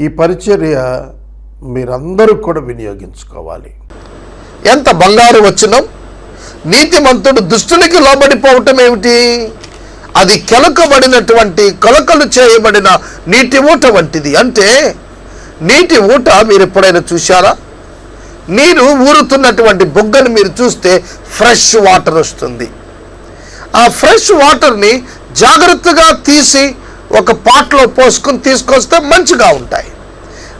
ఈ పరిచర్య మీరందరూ కూడా వినియోగించుకోవాలి. ఎంత బంగారు వచ్చినం? నీతిమంతుడు దుష్టునికి లోబడిపోవటం ఏమిటి? అది కెలకబడినటువంటి కొలకలు చేయబడిన నీటి ఊట వంటిది. అంటే నీటి ఊట మీరు ఎప్పుడైనా చూశారా? నీరు ఊరుతున్నటువంటి బొగ్గను మీరు చూస్తే ఫ్రెష్ వాటర్ వస్తుంది. ఆ ఫ్రెష్ వాటర్ని జాగ్రత్తగా తీసి ఒక పాట్లో పోసుకొని తీసుకొస్తే మంచిగా ఉంటాయి.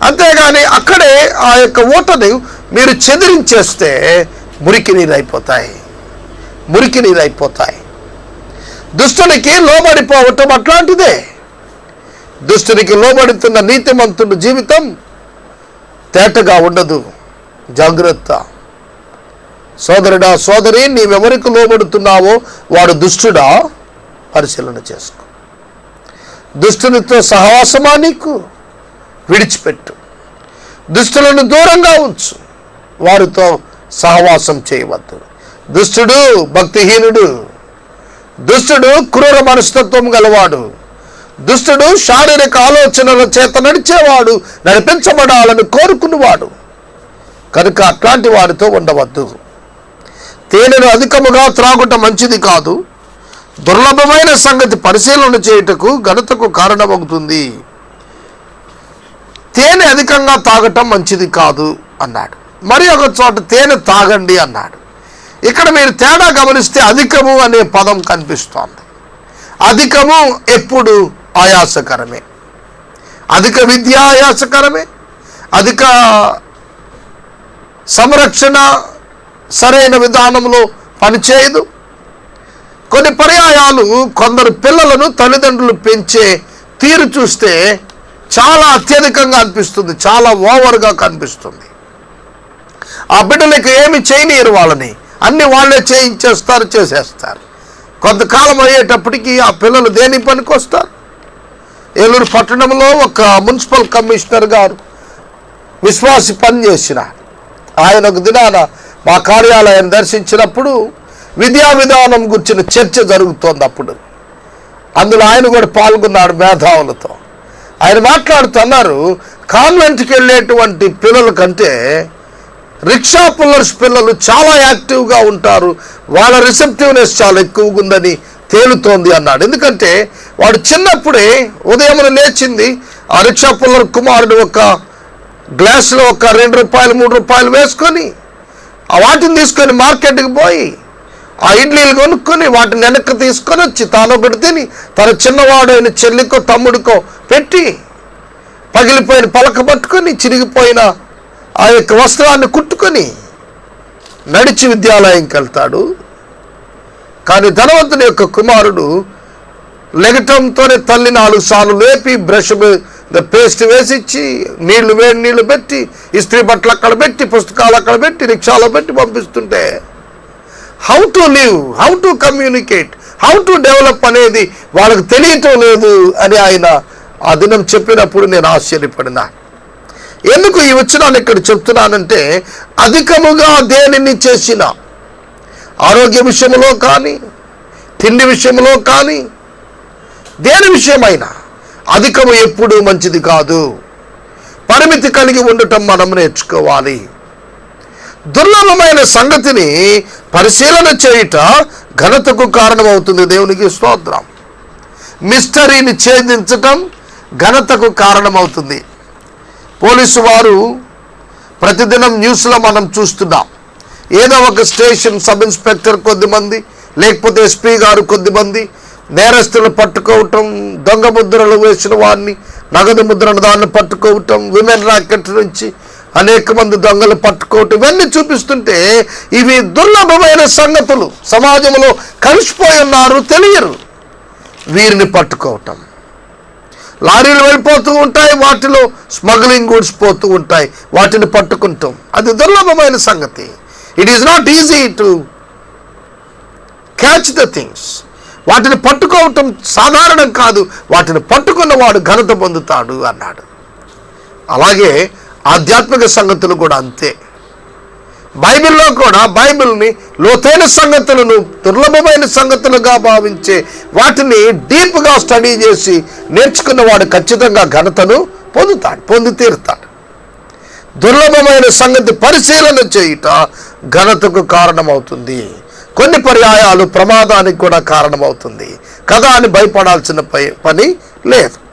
అంతేగాని అక్కడే ఆ యొక్క ఊటని మీరు చెదిరించేస్తే మురికి నీరైపోతాయి మురికి నీరైపోతాయి దుష్టునికి లోబడిపోవటం అట్లాంటిదే. దుష్టునికి లోబడుతున్న నీతిమంతుడు జీవితం తేటగా ఉండదు. జాగ్రత్త. సోదరుడా సోదరి నీవెవరికి లోబడుతున్నావో వాడు దుష్టుడా పరిశీలన చేసుకో. దుష్టునితో సహవాసమా నీకు? విడిచిపెట్టు. దుష్టులను దూరంగా ఉంచు. వారితో సహవాసం చేయవద్దు. దుష్టుడు భక్తిహీనుడు. దుష్టుడు క్రూర మనస్తత్వం గలవాడు. దుష్టుడు శారీరక ఆలోచనల చేత నడిచేవాడు నడిపించబడాలని కోరుకున్నవాడు. కనుక అట్లాంటి వారితో ఉండవద్దు. తేనెను అధికముగా త్రాగుట మంచిది కాదు. దుర్లభమైన సంగతి పరిశీలన చేయుటకు ఘనతకు కారణమవుతుంది తేనె అధికంగా తాగటం మంచిది కాదు అన్నాడు. మరి ఒక చోట తేనె తాగండి అన్నాడు. ఇక్కడ మీరు తేడా గమనిస్తే అధికము అనే పదం కనిపిస్తోంది. అధికము ఎప్పుడు ఆయాసకరమే. అధిక విద్య ఆయాసకరమే. అధిక సంరక్షణ సరైన విధానంలో పనిచేయదు. కొన్ని పర్యాయాలు కొందరు పిల్లలను తల్లిదండ్రులు పెంచే తీరు చూస్తే చాలా అత్యధికంగా అనిపిస్తుంది చాలా ఓవర్గా కనిపిస్తుంది. ఆ బిడ్డలకు ఏమి చేయనీయరు వాళ్ళని. అన్ని వాళ్ళే చేయించేస్తారు చేసేస్తారు. కొంతకాలం అయ్యేటప్పటికి ఆ పిల్లలు దేని పనికి వస్తారు? ఏలూరు పట్టణంలో ఒక మున్సిపల్ కమిషనర్ గారు విశ్వాసి పనిచేసిన. ఆయన ఒక దినాన మా కార్యాలయం దర్శించినప్పుడు విద్యా విధానం గురించిన చర్చ జరుగుతోంది అప్పుడు. అందులో ఆయన కూడా పాల్గొన్నాడు మేధావులతో. ఆయన మాట్లాడుతున్నారు కాన్వెంట్కి వెళ్ళేటువంటి పిల్లల కంటే రిక్షా పుల్లర్స్ పిల్లలు చాలా యాక్టివ్గా ఉంటారు వాళ్ళ రిసెప్టివ్నెస్ చాలా ఎక్కువగా ఉందని తేలుతోంది అన్నాడు. ఎందుకంటే వాడు చిన్నప్పుడే ఉదయం లేచింది ఆ రిక్షా పుల్లర్ కుమారుడు ఒక గ్లాసులో ఒక రెండు రూపాయలు మూడు రూపాయలు వేసుకొని ఆ వాటిని తీసుకొని మార్కెట్కి పోయి ఆ ఇడ్లీలు కొనుక్కొని వాటిని వెనక్కి తీసుకొని వచ్చి తాను ఒకటి తిని తన చిన్నవాడైన చెల్లికో తమ్ముడికో పెట్టి పగిలిపోయిన పలక పట్టుకొని చిరిగిపోయిన ఆ యొక్క వస్త్రాన్ని కుట్టుకొని నడిచి విద్యాలయంకి వెళ్తాడు. కానీ ధనవంతుని యొక్క కుమారుడు లెగటంతోనే తల్లి నాలుగు సార్లు లేపి బ్రష్ పేస్ట్ వేసిచ్చి నీళ్ళు వేడి నీళ్ళు పెట్టి ఇస్త్రీ బట్టలు అక్కడ పెట్టి పుస్తకాలు అక్కడ పెట్టి రిక్షాలో పెట్టి పంపిస్తుంటే how to live how to communicate how to develop అనేది వాళ్ళకు తెలియటం లేదు అని ఆయన ఆ దినం చెప్పినప్పుడు నేను ఆశ్చర్యపడినా. ఎందుకు ఈ వచ్చినాను ఇక్కడ చెప్తున్నానంటే అధికముగా దేనిని చేసిన? ఆరోగ్య విషయంలో కానీ తిండి విషయంలో కానీ దేని విషయమైనా అధికము ఎప్పుడూ మంచిది కాదు. పరిమితి కలిగి ఉండటం మనం నేర్చుకోవాలి. దుర్లభమైన సంగతిని పరిశీలన చేయుట ఘనతకు కారణమవుతుంది. దేవునికి స్తోత్రం. మిస్టరీని ఛేదించటం ఘనతకు కారణమవుతుంది. పోలీసు వారు ప్రతిదినం న్యూస్లో మనం చూస్తున్నాం. ఏదో ఒక స్టేషన్ సబ్ ఇన్స్పెక్టర్ కొద్దిమంది లేకపోతే ఎస్పీ గారు కొద్దిమంది నేరస్తులు పట్టుకోవటం దొంగ ముద్రలు వేసిన వారిని నగదు ముద్రను దాన్ని పట్టుకోవటం విమెన్ రాకెట్ నుంచి అనేక మంది దొంగలు పట్టుకోవటం ఇవన్నీ చూపిస్తుంటే ఇవి దుర్లభమైన సంగతులు. సమాజంలో కలిసిపోయి ఉన్నారు తెలియరు. వీరిని పట్టుకోవటం. లారీలు వెళ్ళిపోతూ ఉంటాయి వాటిలో స్మగ్లింగ్ గూడ్స్ పోతూ ఉంటాయి వాటిని పట్టుకుంటాం. అది దుర్లభమైన సంగతి. It is not easy to catch the things వాటిని పట్టుకోవటం సాధారణం కాదు. వాటిని పట్టుకున్నవాడు ఘనత పొందుతాడు అన్నాడు. అలాగే ఆధ్యాత్మిక సంగతులు కూడా అంతే. బైబిల్లో కూడా బైబిల్ని లోతైన సంగతులను దుర్లభమైన సంగతులుగా భావించే వాటిని డీప్గా స్టడీ చేసి నేర్చుకున్నవాడు ఖచ్చితంగా ఘనతను పొందుతాడు పొంది తీరుతాడు. దుర్లభమైన సంగతి పరిశీలన చేయుట ఘనతకు కారణమవుతుంది. కొన్ని పర్యాయాలు ప్రమాదానికి కూడా కారణమవుతుంది. కదా అని భయపడాల్సిన పై- పని లేదు.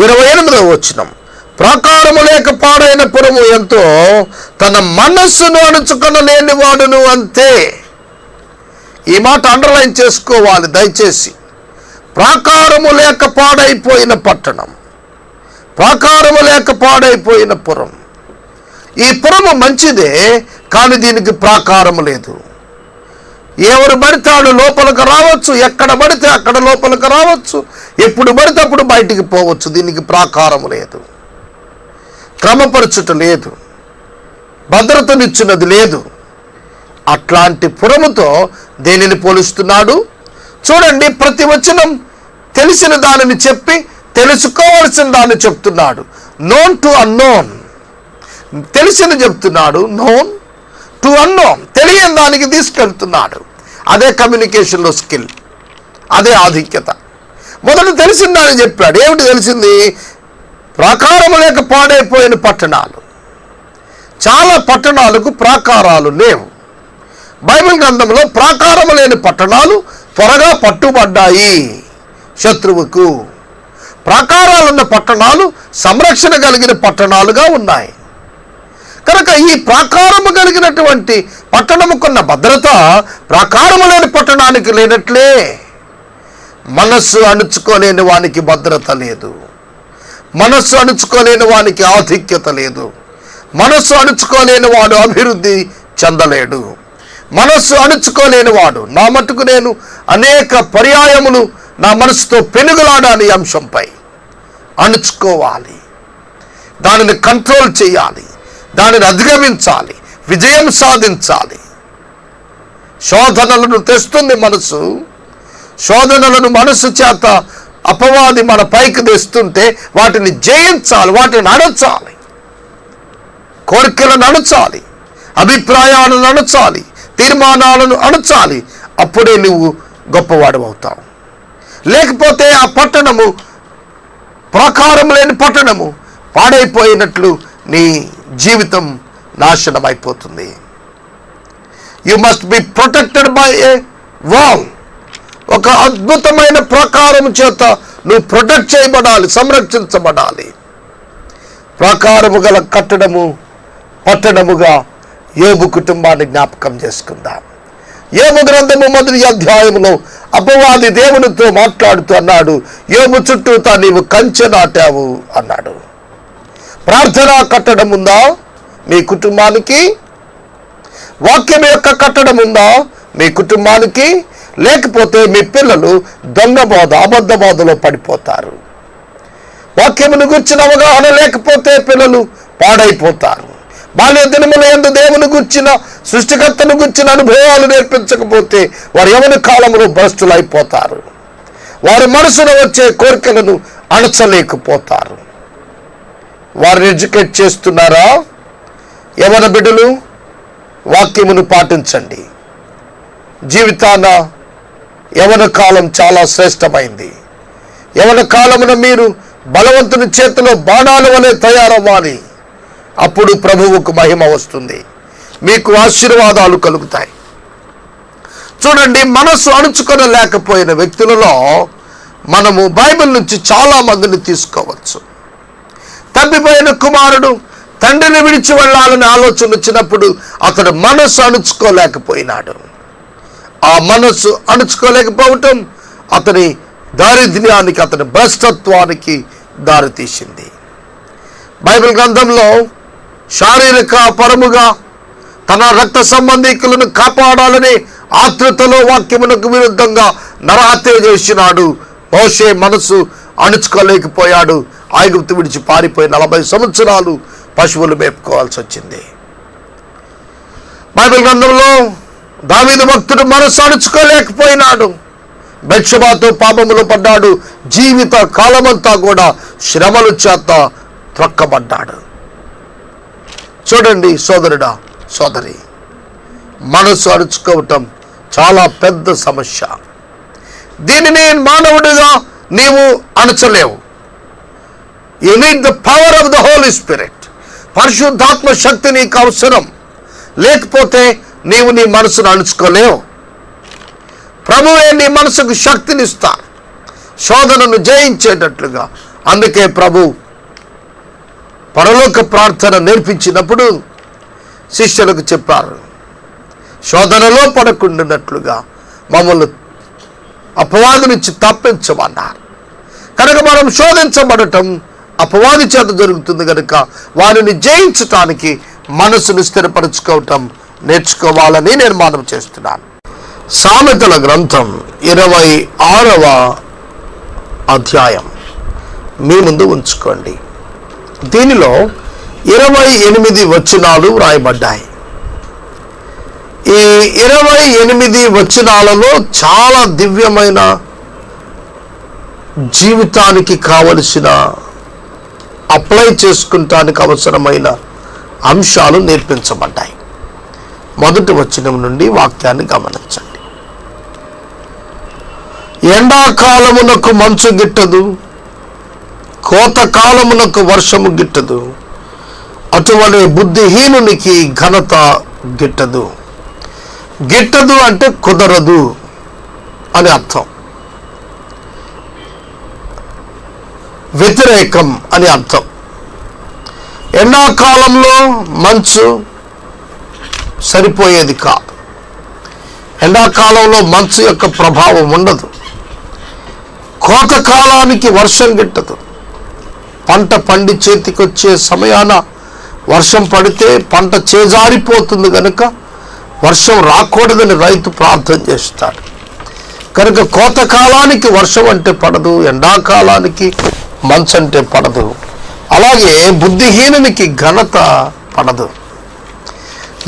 ఇరవై ఎనిమిదవ వచ్చినం ప్రాకారము లేక పాడైన పురము ఎంతో తన మనస్సును అణుచుకొనలేని వాడును అంతే. ఈ మాట అండర్లైన్ చేసుకోవాలి దయచేసి. ప్రాకారము లేక పాడైపోయిన పట్టణం ప్రాకారము లేక పాడైపోయిన పురం. ఈ పురము మంచిదే కానీ దీనికి ప్రాకారము లేదు. ఎవరు పడితాడు లోపలికి రావచ్చు ఎక్కడ పడితే అక్కడ లోపలికి రావచ్చు ఎప్పుడు పడితే అప్పుడు బయటికి పోవచ్చు దీనికి ప్రాకారం లేదు. క్రమపరచుట లేదు. భద్రతనిచ్చినది లేదు. అట్లాంటి పురముతో దేనిని పోలుస్తున్నాడు? చూడండి ప్రతి వచనం తెలిసిన దానిని చెప్పి తెలుసుకోవాల్సిన దాన్ని చెప్తున్నాడు. నోన్ టు అన్నోన్ తెలిసిన చెప్తున్నాడు నోన్ టు అన్నోన్ తెలియని దానికి తీసుకెళ్తున్నాడు. అదే కమ్యూనికేషన్లో స్కిల్ అదే ఆధిక్యత. మొదట తెలిసిన దాన్ని చెప్పాడు. ఏమిటి తెలిసింది? ప్రాకారము లేక పాడైపోయిన పట్టణాలు. చాలా పట్టణాలకు ప్రాకారాలు లేవు. బైబిల్ గ్రంథంలో ప్రాకారము లేని పట్టణాలు త్వరగా పట్టుబడ్డాయి శత్రువుకు. ప్రాకారాలున్న పట్టణాలు సంరక్షణ కలిగిన పట్టణాలుగా ఉన్నాయి. కనుక ఈ ప్రాకారము కలిగినటువంటి పట్టణముకున్న భద్రత ప్రాకారము లేని పట్టణానికి లేనట్లే. మనస్సు అణుచుకోలేని వానికి భద్రత లేదు. మనస్సు అణుచుకోలేని వానికి ఆధిక్యత లేదు. మనస్సు అణుచుకోలేని వాడు అభివృద్ధి చెందలేడు. మనస్సు అణుచుకోలేని వాడు నా మటుకు నేను అనేక పర్యాయములు నా మనసుతో పెనుగులాడాలి అంశంపై అణుచుకోవాలి. దానిని కంట్రోల్ చేయాలి. దానిని అధిగమించాలి. విజయం సాధించాలి. శోధనలను తెస్తుంది మనసు శోధనలను మనసు చేత అపవాది మన పైకి తెస్తుంటే వాటిని జయించాలి వాటిని నడచాలి. కోరికలను అణచాలి అభిప్రాయాలను అణచాలి తీర్మానాలను అణచాలి అప్పుడే నువ్వు గొప్పవాడు అవుతావు. లేకపోతే ఆ పట్టణము ప్రాకారం లేని పట్టణము పాడైపోయినట్లు నీ జీవితం నాశనం అయిపోతుంది you must be protected by a wall ఒక అద్భుతమైన ప్రాకారం చేత నువ్వు ప్రొటెక్ట్ చేయబడాలి సంరక్షించబడాలి. ప్రాకారము గల కట్టడము పట్టణముగా ఏబు కుటుంబాన్ని జ్ఞాపకం చేసుకుందాం. యోబు గ్రంథము మొదటి అధ్యాయంలో అపవాది దేవునితో మాట్లాడుతూ అన్నాడు యోబు చుట్టూతా నీవు కంచె నాటావు అన్నాడు. ప్రార్థన కట్టడం ఉందా మీ కుటుంబానికి? వాక్యం యొక్క కట్టడం ఉందా మీ కుటుంబానికి? లేకపోతే మీ పిల్లలు దొంగ బోధ అబద్ధ బోధలో పడిపోతారు. వాక్యమును గుర్చిన అవగాహన లేకపోతే పిల్లలు పాడైపోతారు. బాల్య దినముల ఎందు దేవుని గుర్చిన సృష్టికర్తను గుర్చిన అనుభవాలు నేర్పించకపోతే వారు ఎవరి కాలంలో భ్రష్టులైపోతారు. వారి మనసులో వచ్చే కోరికలను అణచలేకపోతారు. వారిని ఎడ్యుకేట్ చేస్తున్నారా? యవన బిడ్డలు వాక్యమును పాటించండి. జీవితాన యవన కాలం చాలా శ్రేష్టమైంది. యవన కాలమున మీరు బలవంతుని చేతిలో బాణాలు వలె తయారవ్వాలి. అప్పుడు ప్రభువుకు మహిమ వస్తుంది. మీకు ఆశీర్వాదాలు కలుగుతాయి. చూడండి మనసు అణుచుకొని లేకపోయిన వ్యక్తులలో మనము బైబిల్ నుంచి చాలా మందిని తీసుకోవచ్చు. తప్పిపోయిన కుమారుడు తండ్రిని విడిచి వెళ్ళాలని ఆలోచన వచ్చినప్పుడు అతడు మనసు అణుచుకోలేకపోయినాడు. ఆ మనస్సు అణుచుకోలేకపోవటం అతని దారిద్ర్యానికి అతని భ్రష్టత్వానికి దారితీసింది. బైబిల్ గ్రంథంలో శారీరక పరముగా తన రక్త సంబంధికులను కాపాడాలని ఆతృతలో వాక్యమునకు విరుద్ధంగా నరహత్య చేసినాడు. మోషే మనసు అణుచుకోలేకపోయాడు. ఐగుప్తు విడిచి పారిపోయి నలభై సంవత్సరాలు పశువులు మేపుకోవాల్సి వచ్చింది. బైబిల్ గ్రంథంలో దావిదు భక్తుడు మనసు అణుచుకోలేకపోయినాడు బెత్షబాతో పాపములు పడ్డాడు. జీవిత కాలమంతా కూడా శ్రమలు చేత త్రొక్కబడ్డాడు. చూడండి సోదరుడా సోదరి మనసు అరుచుకోవటం చాలా పెద్ద సమస్య. దీనిని మానవుడిగా నీవు అణచలేవు you need the power of the Holy Spirit పరిశుద్ధాత్మ శక్తి నీకు అవసరం. లేకపోతే నీవు నీ మనసును అణుచుకోలేవు. ప్రభువే నీ మనసుకు శక్తినిస్తా. శోధనను జయించేటట్లుగా. అందుకే ప్రభు పరలోక ప్రార్థన నేర్పించినప్పుడు శిష్యులకు చెప్పారు. శోధనలో పడకుండానట్లుగా మమ్మల్ని అపవాది నుంచి తప్పించమన్నారు. కనుక మనం శోధించబడటం అపవాది చేత జరుగుతుంది కనుక వారిని జయించటానికి మనసును స్థిరపరచుకోవటం నేర్చుకోవాలని నేను మనం చేస్తున్నాను. సామెతల గ్రంథం ఇరవై ఆరవ అధ్యాయం. మీ ముందు ఉంచుకోండి. దీనిలో ఇరవై ఎనిమిది వచనాలు వ్రాయబడ్డాయి. ఈ ఇరవై ఎనిమిది వచనాలలో చాలా దివ్యమైన జీవితానికి కావలసిన అప్లై చేసుకుంటానికి అవసరమైన అంశాలు నేర్పించబడ్డాయి. మొదటి వచనం నుండి వాక్యాన్ని గమనించండి. ఎండాకాలమునకు మంచు గిట్టదు కోతకాలమునకు వర్షము గిట్టదు అటువంటి బుద్ధిహీనునికి ఘనత గిట్టదు. గిట్టదు అంటే కుదరదు అని అర్థం. వ్యతిరేకం అని అర్థం. ఎండాకాలంలో మంచు సరిపోయేది కాదు. ఎండాకాలంలో మంచు యొక్క ప్రభావం ఉండదు. కోతకాలానికి వర్షం గిట్టదు. పంట పండి చేతికొచ్చే సమయాన వర్షం పడితే పంట చేజారిపోతుంది కనుక వర్షం రాకూడదని రైతు ప్రార్థన చేస్తాడు. కనుక కోతకాలానికి వర్షం అంటే పడదు ఎండాకాలానికి మంచు అంటే పడదు. అలాగే బుద్ధిహీనునికి ఘనత పడదు.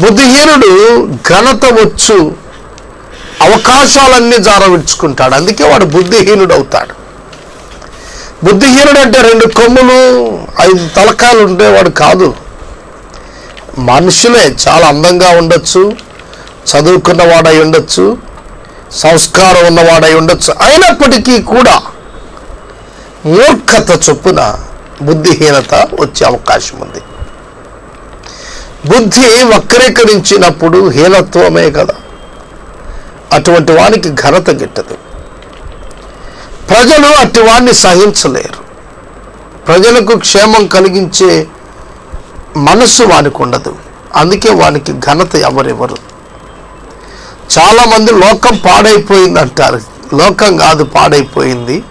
బుద్ధిహీనుడు ఘనత వచ్చు అవకాశాలన్నీ జారవిడ్చుకుంటాడు అందుకే వాడు బుద్ధిహీనుడు అవుతాడు బుద్ధిహీనుడు అంటే రెండు కొమ్ములు ఐదు తలకాయలు ఉండేవాడు కాదు. మనుషులే చాలా అందంగా ఉండొచ్చు చదువుకున్నవాడై ఉండొచ్చు సంస్కారం ఉన్నవాడై ఉండొచ్చు. అయినప్పటికీ కూడా మూర్ఖత చొప్పున బుద్ధిహీనత వచ్చే అవకాశం ఉంది బుద్ధి వక్రీకరించినప్పుడు హీనత్వమే కదా. అటువంటి వానికి ఘనత గిట్టదు. ప్రజలు అట్టి వాణ్ణి సహించలేరు. ప్రజలకు క్షేమం కలిగించే మనస్సు వానికి ఉండదు. అందుకే వానికి ఘనత ఎవరెవరు? చాలామంది లోకం పాడైపోయింది అంటారు లోకం కాదు పాడైపోయింది.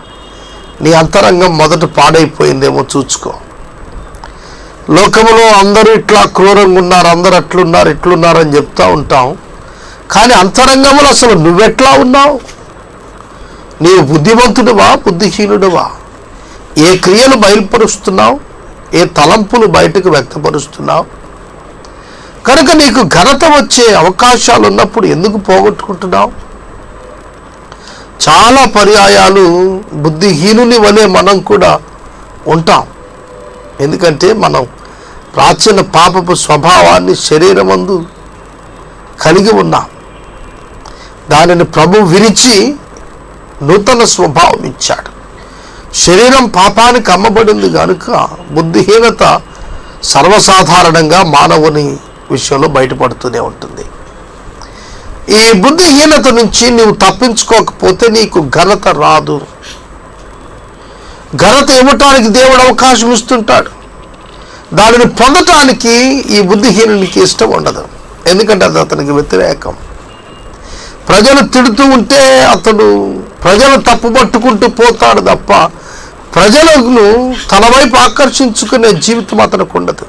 నీ అంతరంగం మొదట పాడైపోయిందేమో చూసుకో. లోకములో అందరూ ఇట్లా క్రూరంగా ఉన్నారు అందరు అట్లున్నారు ఇట్లున్నారు అని చెప్తూ ఉంటాం. కానీ అంతరంగంలో అసలు నువ్వెట్లా ఉన్నావు? నీవు బుద్ధిమంతుడువా బుద్ధిహీనుడువా? ఏ క్రియలు బయలుపరుస్తున్నావు? ఏ తలంపులు బయటకు వ్యక్తపరుస్తున్నావు? కనుక నీకు ఘనత వచ్చే అవకాశాలు ఉన్నప్పుడు ఎందుకు పోగొట్టుకుంటున్నావు? చాలా పర్యాయాలు బుద్ధిహీనుని వలె మనం కూడా ఉంటాం. ఎందుకంటే మనం ప్రాచీన పాపపు స్వభావాన్ని శరీరమందు కలిగి ఉన్నాం. దానిని ప్రభు విరిచి నూతన స్వభావం ఇచ్చాడు. శరీరం పాపానికి అమ్మబడింది కనుక బుద్ధిహీనత సర్వసాధారణంగా మానవుని విషయంలో బయటపడుతూనే ఉంటుంది. ఈ బుద్ధిహీనత నుంచి నీవు తప్పించుకోకపోతే నీకు ఘనత రాదు. ఘనత ఇవ్వటానికి దేవుడు అవకాశం ఇస్తుంటాడు. దానిని పొందటానికి ఈ బుద్ధిహీనునికి ఇష్టం ఉండదు. ఎందుకంటే అది అతనికి వ్యతిరేకం. ప్రజలు తిడుతూ ఉంటే అతడు ప్రజలు తప్పుపట్టుకుంటూ పోతాడు తప్ప ప్రజలను తన వైపు ఆకర్షించుకునే జీవితం అతనికి ఉండదు.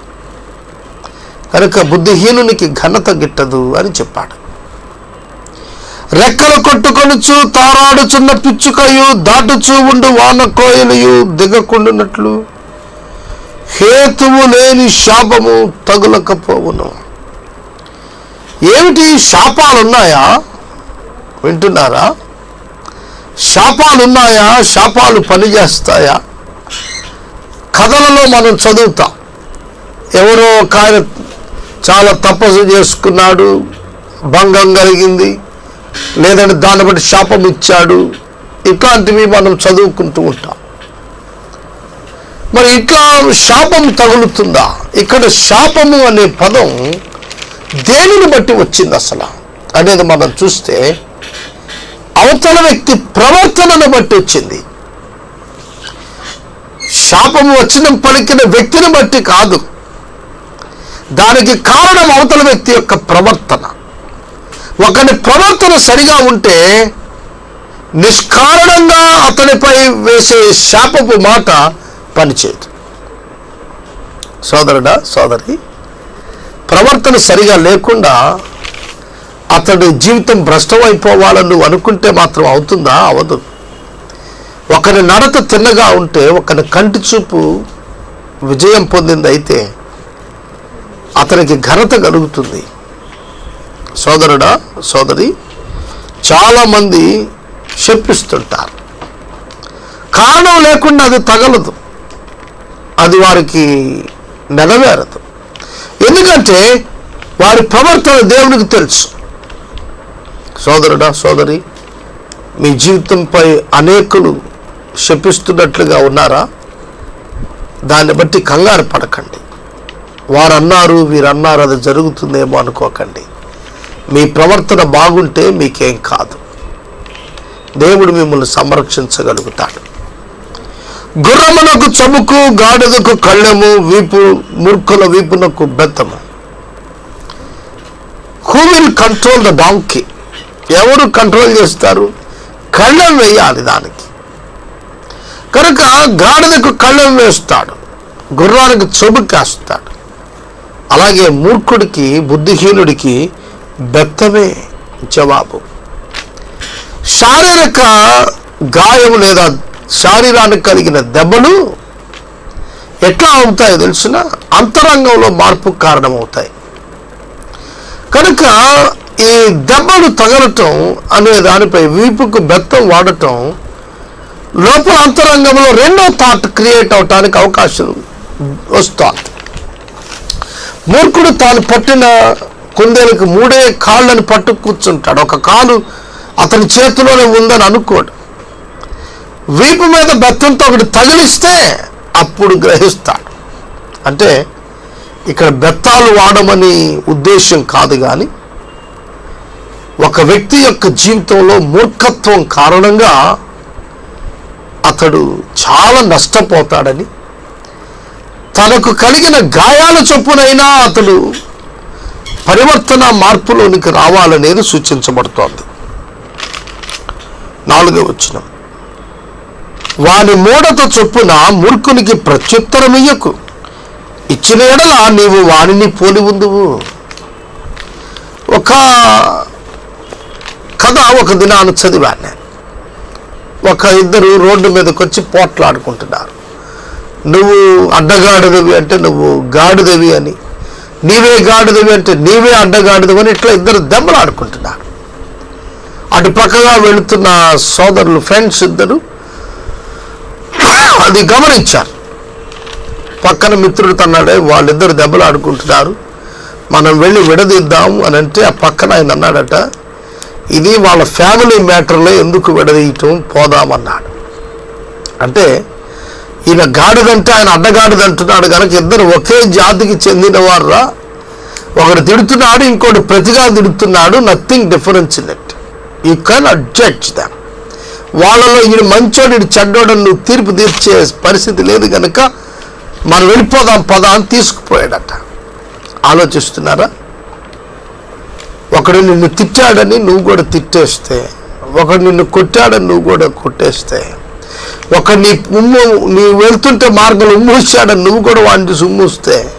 కనుక బుద్ధిహీనునికి ఘనత గిట్టదు అని చెప్పాడు. రెక్కలు కొట్టుకొనుచు తారాడుచున్న పిచ్చుకయు దాటుచూ ఉండు వాన కోయలుయు దిగకుండునట్లు. హేతువు లేని శాపము తగులకపోవును. ఏమిటి శాపాలున్నాయా? వింటున్నారా? శాపాలున్నాయా? శాపాలు పనిచేస్తాయా? కథలలో మనం చదువుతాం. ఎవరో ఒక ఆయన చాలా తపస్సు చేసుకున్నాడు భంగం కలిగింది. లేదంటే దాన్ని బట్టి శాపం ఇచ్చాడు. ఇట్లాంటివి మనం చదువుకుంటూ ఉంటాం. మరి ఇట్లా శాపం తగులుతుందా? ఇక్కడ శాపము అనే పదం దేనిని బట్టి వచ్చింది అసలు? అనేది మనం చూస్తే అవతల వ్యక్తి ప్రవర్తనను బట్టి వచ్చింది. శాపము వచ్చిన పలికిన వ్యక్తిని బట్టి కాదు. దానికి కారణం అవతల వ్యక్తి యొక్క ప్రవర్తన. ఒకని ప్రవర్తన సరిగా ఉంటే నిష్కారణంగా అతనిపై వేసే శాపపు మాట పనిచేయదు. సోదరుడా సోదరి ప్రవర్తన సరిగా లేకుండా అతడి జీవితం భ్రష్టమైపోవాలని నువ్వు అనుకుంటే మాత్రం అవుతుందా? అవదు. ఒకరి నడత తిన్నగా ఉంటే ఒకరి కంటి చూపు విజయం పొందిందైతే అతనికి ఘనత కలుగుతుంది. సోదరుడా సోదరి చాలామంది శపిస్తుంటారు. కారణం లేకుండా అది తగలదు. అది వారికి నెరవేరదు. ఎందుకంటే వారి ప్రవర్తన దేవునికి తెలుసు. సోదరుడా సోదరి మీ జీవితంపై అనేకులు శపిస్తున్నట్లుగా ఉన్నారా? దాన్ని బట్టి కంగారు పడకండి. వారన్నారు వీరన్నారు అది జరుగుతుందేమో అనుకోకండి. మీ ప్రవర్తన బాగుంటే మీకేం కాదు. దేవుడు మిమ్మల్ని సంరక్షించగలుగుతాడు. గుర్రమునకు చముకు గాడిదకు కళ్ళెము వీపు మూర్ఖుల వీపునకు బెత్తము. Who will control the donkey ఎవరు కంట్రోల్ చేస్తారు? కళ్ళెం వేయాలి దానికి. కనుక గాడిదకు కళ్ళెం వేస్తాడు గుర్రానికి చెబుకేస్తాడు అలాగే మూర్ఖుడికి బుద్ధిహీనుడికి బెత్తమే జవాబు. శారీరక గాయం లేదా శారీరానికి కలిగిన దెబ్బలు ఎట్లా అవుతాయో తెలిసిన? అంతరంగంలో మార్పు కారణమవుతాయి. కనుక ఈ దెబ్బలు తగలటం అనే దానిపై వీపుకు బెత్తం వాడటం లోపల అంతరంగంలో రెండో థాట్ క్రియేట్ అవటానికి అవకాశం వస్తుంది. మూర్ఖుడు తాను పట్టిన కుందేలకు మూడే కాళ్ళని పట్టు కూర్చుంటాడు. ఒక కాలు అతని చేతిలోనే ఉందని అనుకోడు. వీపు మీద బెత్తంతో ఒకటి తగిలిస్తే అప్పుడు గ్రహిస్తాడు. అంటే ఇక్కడ బెత్తాలు వాడమని ఉద్దేశం కాదు కానీ ఒక వ్యక్తి యొక్క జీవితంలో మూర్ఖత్వం కారణంగా అతడు చాలా నష్టపోతాడని తనకు కలిగిన గాయాల చొప్పునైనా అతడు పరివర్తన మార్పులోనికి రావాలనేది సూచించబడుతోంది. నాలుగో వచ్చిన వాని మూడత చొప్పున మూర్ఖునికి ప్రత్యుత్తరమియ్యకు ఇచ్చిన ఎడల నీవు వానిని పోలి ఉందువు. ఒక కథ ఒక దినాను చదివాను నేను. ఒక ఇద్దరు రోడ్డు మీదకి వచ్చి పోట్లాడుకుంటున్నారు. నువ్వు అడ్డగాడిదవి అంటే నువ్వు గాడిదవి అని. నీవే గాడిదవి అంటే నీవే అడ్డగాడిదవి అని ఇట్లా ఇద్దరు దెబ్బలాడుకుంటున్నారు. అటు పక్కగా వెళుతున్న సోదరులు ఫ్రెండ్స్ ఇద్దరు అది గమనించారు. పక్కన మిత్రుడు తన్నాడే వాళ్ళిద్దరు దెబ్బలు ఆడుకుంటున్నారు మనం వెళ్ళి విడదీద్దాం అని అంటే ఆ పక్కన ఆయన అన్నాడట ఇది వాళ్ళ ఫ్యామిలీ మ్యాటర్లో ఎందుకు విడదీయటం? పోదామన్నాడు. అంటే ఈయన గాడిదంటే ఆయన అడ్డగాడిద అంటున్నాడు కనుక ఇద్దరు ఒకే జాతికి చెందినవారురా. ఒకడు తిడుతున్నాడు ఇంకోటి ప్రతిగా తిడుతున్నాడు. Nothing difference in it you can adjudge them వాళ్ళలో ఈయన మంచోడు ఈడు చెడ్డోడని నువ్వు తీర్పు తీర్చే పరిస్థితి లేదు కనుక మనం వెళ్ళిపోదాం పదా అని తీసుకుపోయాడట. ఆలోచిస్తున్నారా? ఒకడు నిన్ను తిట్టాడని నువ్వు కూడా తిట్టేస్తే ఒకడు నిన్ను కొట్టాడని నువ్వు కూడా కొట్టేస్తే ఒక నీ ఉమ్ము నీ వెళ్తుంటే మార్గంలో ఉమ్మూసాడని నువ్వు కూడా వాడిని చూసి ఉమ్మూస్తే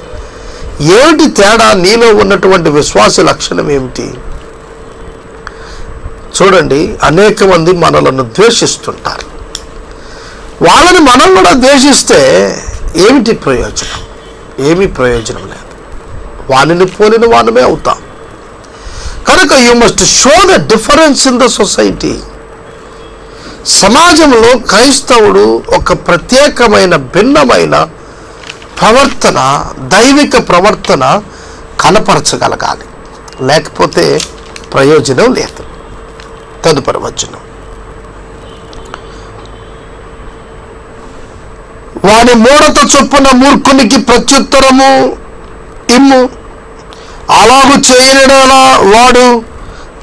ఏమిటి తేడా? నీలో ఉన్నటువంటి విశ్వాస లక్షణం ఏమిటి? చూడండి అనేక మంది మనలను ద్వేషిస్తుంటారు. వాళ్ళని మనం కూడా ద్వేషిస్తే ఏమిటి ప్రయోజనం? ఏమీ ప్రయోజనం లేదు. వాళ్ళని పోలిన వానమే అవుతాం. కనుక you must show the difference in the society సమాజంలో క్రైస్తవుడు ఒక ప్రత్యేకమైన భిన్నమైన ప్రవర్తన దైవిక ప్రవర్తన కనపరచగలగాలి. లేకపోతే ప్రయోజనం లేదు. తదుపరి వచనం. వాని మూడత చొప్పున మూర్ఖునికి ప్రత్యుత్తరము ఇమ్ము. అలాగు చేయనడలా వాడు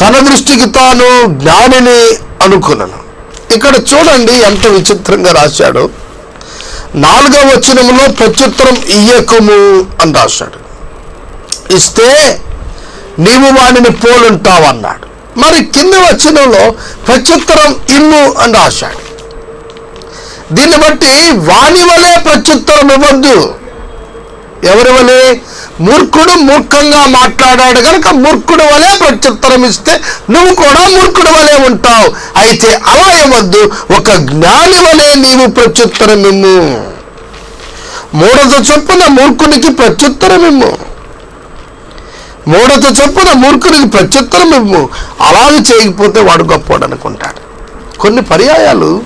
తన దృష్టికి తాను జ్ఞానిని అనుకునను. ఇక్కడ చూడండి ఎంత విచిత్రంగా రాశాడు. నాలుగవ వచనంలో ప్రత్యుత్తరం ఇయ్యకము అని రాశాడు. ఇస్తే నీవు వాడిని పోలుంటావన్నాడు మరి కింద వచనంలో ప్రత్యుత్తరం ఇమ్ము అని రాశాడు. దీన్ని బట్టి వాణి వలె ప్రత్యుత్తరం ఇవ్వద్దు. ఎవరి వలె మూర్ఖుడు మూర్ఖంగా మాట్లాడాడు కనుక మూర్ఖుడు వలె ప్రత్యుత్తరం ఇస్తే నువ్వు కూడా మూర్ఖుడు వలె ఉంటావు. అయితే అలా ఇవ్వద్దు ఒక జ్ఞాని వలె నీవు ప్రత్యుత్తరం ఇమ్ము. మూడత చొప్పున మూర్ఖునికి ప్రత్యుత్తరం ఇమ్ము. మూడత చొప్పున మూర్ఖునికి ప్రత్యుత్తరం ఇమ్ము. అలాగే చేయకపోతే వాడు గొప్పవాడు అనుకుంటాడు. కొన్ని పర్యాయాలు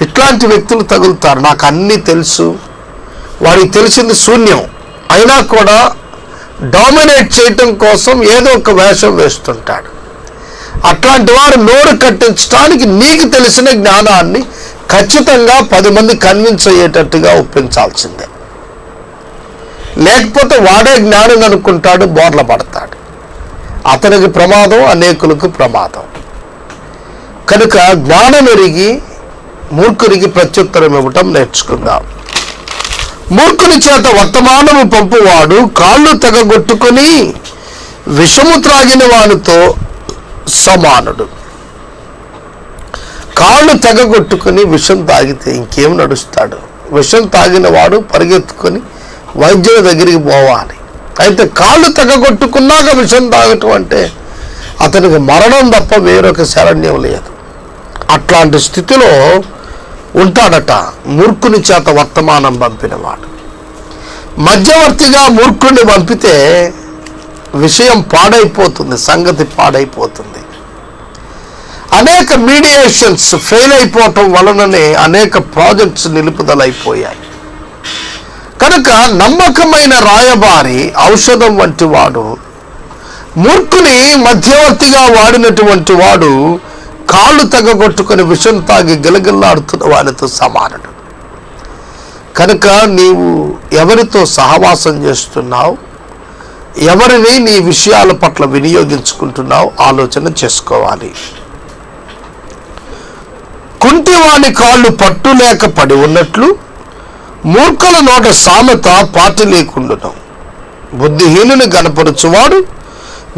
ఇట్లాంటి వ్యక్తులు తగులుతారు. నాకు అన్నీ తెలుసు. వారికి తెలిసింది శూన్యం. అయినా కూడా డామినేట్ చేయటం కోసం ఏదో ఒక వేషం వేస్తుంటాడు. అట్లాంటి వారు నోరు కట్టించడానికి నీకు తెలిసిన జ్ఞానాన్ని ఖచ్చితంగా పది మంది కన్విన్స్ అయ్యేటట్టుగా ఒప్పించాల్సిందే. లేకపోతే వాడే జ్ఞానం అనుకుంటాడు బోర్ల పడతాడు. అతనికి ప్రమాదం అనేకులకు ప్రమాదం. కనుక జ్ఞానం ఎరిగి మూర్ఖునికి ప్రత్యుత్తరం ఇవ్వటం నేర్చుకుందాం. మూర్ఖుని చేత వర్తమానము పంపువాడు కాళ్ళు తెగగొట్టుకొని విషము త్రాగిన వానితో సమానుడు. కాళ్ళు తెగగొట్టుకొని విషం తాగితే ఇంకేం నడుస్తాడు? విషం తాగిన వాడు పరిగెత్తుకొని వైద్యుల దగ్గరికి పోవాలి. అయితే కాళ్ళు తెగగొట్టుకున్నాక విషం తాగటం అంటే అతనికి మరణం తప్ప వేరొక శరణ్యం లేదు. అట్లాంటి స్థితిలో ఉంటాడట. మూర్ఖుని చేత వర్తమానం పంపినవాడు. మధ్యవర్తిగా మూర్ఖుడిని పంపితే విషయం పాడైపోతుంది సంగతి పాడైపోతుంది. అనేక మీడియేషన్స్ ఫెయిల్ అయిపోవటం వలననే అనేక ప్రాజెక్ట్స్ నిలుపుదలైపోయాయి. కనుక నమ్మకమైన రాయబారి ఔషధం వంటి వాడు మూర్ఖుని మధ్యవర్తిగా వాడినటువంటి వాడు కాళ్ళు తగ్గగొట్టుకుని విషం తాగి గిలగిల్లాడుతున్న వారితో సమానుడు. కనుక నీవు ఎవరితో సహవాసం చేస్తున్నావు? ఎవరిని నీ విషయాల పట్ల వినియోగించుకుంటున్నావు? ఆలోచన చేసుకోవాలి. కుంటివాని కాళ్ళు పట్టు లేక పడి ఉన్నట్లు మూర్ఖల నోట సామెత పాటి లేకుండును. బుద్ధిహీనుని గనపరుచువాడు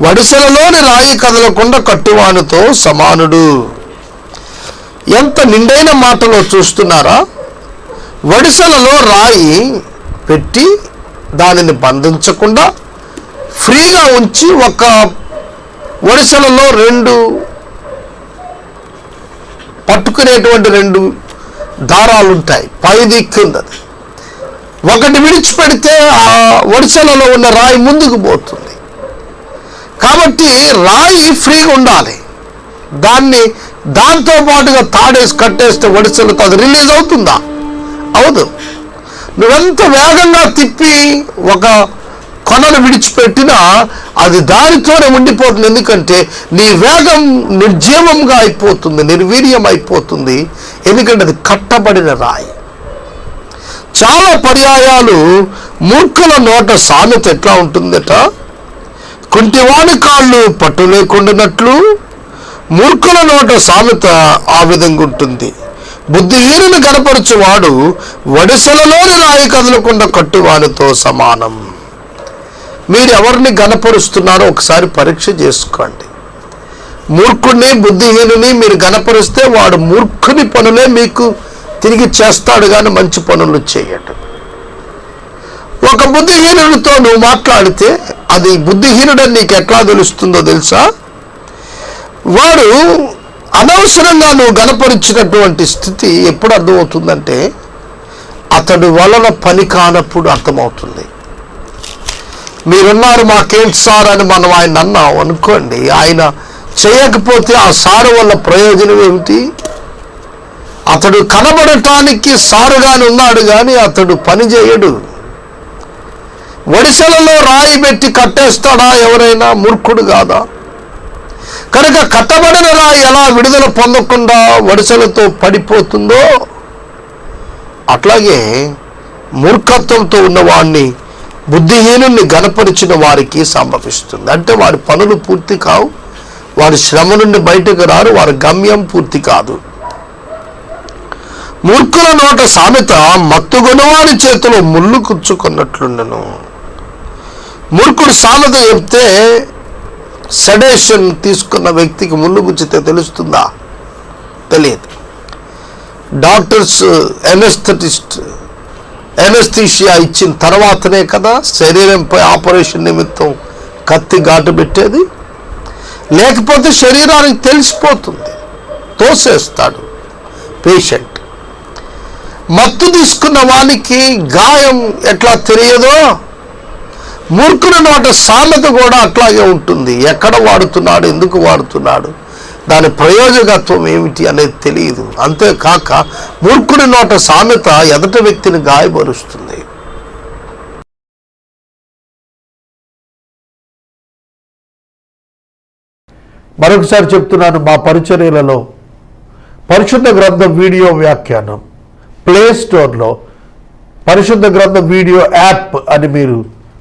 వడిసెలలోని రాయి కదలకుండా కట్టువానితో సమానుడు. ఎంత నిండైన మాటలో చూస్తున్నారా? వడిసెలలో రాయి పెట్టి దానిని బంధించకుండా ఫ్రీగా ఉంచి ఒక వడిసెలలో రెండు పట్టుకునేటువంటి రెండు దారాలు ఉంటాయి పైది కిందది ఒకటి విడిచిపెడితే ఆ వడిసెలలో ఉన్న రాయి ముందుకు పోతుంది. కాబట్టి రాయి ఫ్రీగా ఉండాలి. దాన్ని దాంతో పాటుగా తాడేసి కట్టేస్తే వడిసెలతో అది రిలీజ్ అవుతుందా? అవదు. నువ్వెంత వేగంగా తిప్పి ఒక కొనను విడిచిపెట్టినా అది దానితోనే ఉండిపోతుంది. ఎందుకంటే నీ వేగం నిర్జీవంగా అయిపోతుంది నిర్వీర్యం అయిపోతుంది. ఎందుకంటే అది కట్టబడిన రాయి. చాలా పర్యాయాలు మూర్ఖుల నోట సామెత ఎట్లా ఉంటుందట? కుంటివాని కాళ్ళు పట్టు లేకుండానట్లు మూర్ఖుల నోట సామెత ఆ విధంగా ఉంటుంది. బుద్ధిహీనుని కనపరచువాడు వడిసెలలోని రాయి కదలకుండా కట్టువానితో సమానం. మీరు ఎవరిని గనపరుస్తున్నారో ఒకసారి పరీక్ష చేసుకోండి. మూర్ఖుడిని బుద్ధిహీనుని మీరు గనపరిస్తే వాడు మూర్ఖుని పనులే మీకు తిరిగి చేస్తాడు కానీ మంచి పనులు చేయడు. ఒక బుద్ధిహీనుడితో నువ్వు మాట్లాడితే అది బుద్ధిహీనుడని నీకు ఎట్లా తెలుస్తుందో తెలుసా? వాడు అనవసరంగా నువ్వు గనపరిచినటువంటి స్థితి ఎప్పుడు అర్థమవుతుందంటే అతడు వలన పని కానప్పుడు అర్థమవుతుంది. మీరున్నారు మాకేంటి సార్ అని మనం ఆయన అన్నాం అనుకోండి ఆయన చేయకపోతే ఆ సారు వల్ల ప్రయోజనం ఏమిటి? అతడు కనబడటానికి సారుగానే ఉన్నాడు కానీ అతడు పని చేయడు. ఒడిసెలలో రాయి పెట్టి కట్టేస్తాడా ఎవరైనా మూర్ఖుడు కాదా? కనుక కట్టబడిన రాయి ఎలా విడుదల పొందకుండా వడిసెలతో పడిపోతుందో అట్లాగే మూర్ఖత్వంతో ఉన్నవాడిని బుద్ధిహీనుణ్ణి గనపరిచిన వారికి సంభవిస్తుంది. అంటే వారి పనులు పూర్తి కావు వారి శ్రమ నుండి బయటకు రారు వారి గమ్యం పూర్తి కాదు. మూర్ఖుల నోట సామెత మత్తుగొనవారి చేతిలో ముళ్ళు కుచ్చుకున్నట్లుండను. మూర్ఖుడు సామెత చెప్తే సెడేషన్ తీసుకున్న వ్యక్తికి ముళ్ళు గుచ్చితే తెలుస్తుందా? తెలియదు. డాక్టర్స్ ఎనస్థటిస్ట్ ఎనస్థీషియా ఇచ్చిన తర్వాతనే కదా శరీరంపై ఆపరేషన్ నిమిత్తం కత్తి ఘాటు పెట్టేది? లేకపోతే శరీరానికి తెలిసిపోతుంది. తోసేస్తాడు పేషెంట్ మత్తు తీసుకున్న వానికి గాయం ఎట్లా తెలియదో మూర్ఖుడు నోట సామెత కూడా అట్లాగే ఉంటుంది. ఎక్కడ వాడుతున్నాడు? ఎందుకు వాడుతున్నాడు? దాని ప్రయోజకత్వం ఏమిటి అనేది తెలియదు. అంతేకాక మూర్ఖుడి నోట సామెత ఎదట వ్యక్తిని గాయపరుస్తుంది. మరొకసారి చెప్తున్నాను మా పరిచర్యలలో. పరిశుద్ధ గ్రంథం వీడియో వ్యాఖ్యానం. ప్లే స్టోర్లో పరిశుద్ధ గ్రంథం వీడియో యాప్ అని మీరు